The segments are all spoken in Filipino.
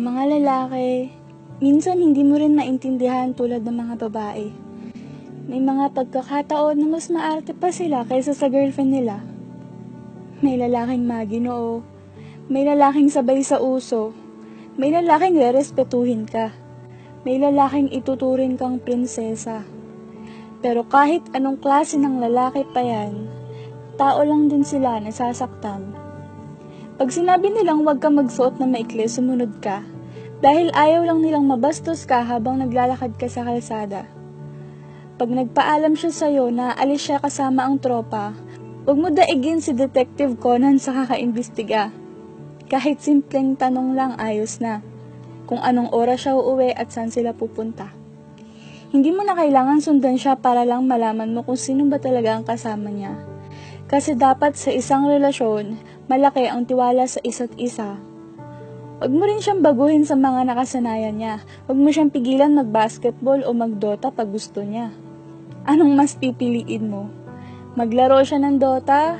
mga lalaki, minsan hindi mo rin maintindihan tulad ng mga babae. May mga pagkakataon na mas maarte pa sila kaysa sa girlfriend nila. May lalaking maginoo, may lalaking sabay sa uso, may lalaking rerespetuhin ka, may lalaking ituturin kang prinsesa. Pero kahit anong klase ng lalaki pa yan, tao lang din sila nasasaktan. Pag sinabi nilang huwag ka magsuot na maikli, sumunod ka. Dahil ayaw lang nilang mabastos ka habang naglalakad ka sa kalsada. Pag nagpaalam siya sa'yo na alis siya kasama ang tropa, huwag mo daigin si Detective Conan sa kakaimbestiga. Kahit simpleng tanong lang ayos na. Kung anong oras siya uuwi at saan sila pupunta. Hindi mo na kailangan sundan siya para lang malaman mo kung sino ba talaga ang kasama niya. Kasi dapat sa isang relasyon, malaki ang tiwala sa isa't isa. Huwag mo rin siyang baguhin sa mga nakasanayan niya. Huwag mo siyang pigilan mag-basketball o mag-dota pag gusto niya. Anong mas pipiliin mo? Maglaro siya ng dota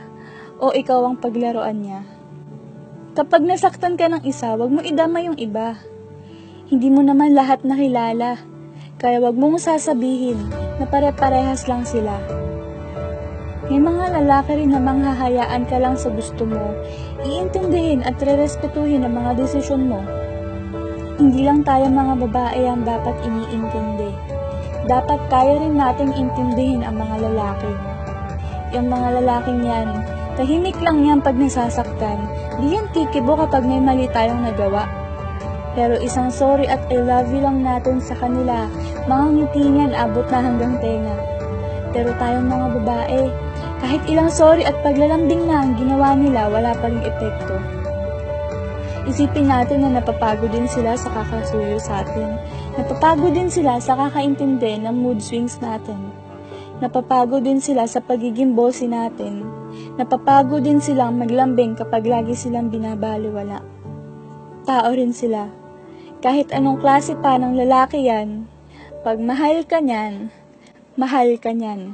o ikaw ang paglaruan niya? Kapag nasaktan ka ng isa, huwag mo idama yung iba. Hindi mo naman lahat nakilala. Kaya wag mong sasabihin na pare-parehas lang sila. May mga lalaki rin na manghahayaan ka lang sa gusto mo, iintindihin at rerespetuhin ang mga desisyon mo. Hindi lang tayo mga babae ang dapat iniintindi. Dapat kaya rin nating intindihin ang mga lalaki. Yung mga lalaking yan, tahimik lang yan pag nasasaktan. Di yan kikibo kapag may mali tayong nagawa. Pero isang sorry at I love you lang natin sa kanila, mga ngiti niyan abot na hanggang tenga. Pero tayong mga babae, kahit ilang sorry at paglalambing na ang ginawa nila, wala pa rin epekto. Isipin natin na napapagod din sila sa kakasuyo sa atin. Napapagod din sila sa kakaintindi ng mood swings natin. Napapagod din sila sa pagiging bossy natin. Napapagod din silang maglambing kapag lagi silang binabaliwala. Tao rin sila. Kahit anong klase pa ng lalaki yan, pag mahal ka niyan, mahal ka niyan.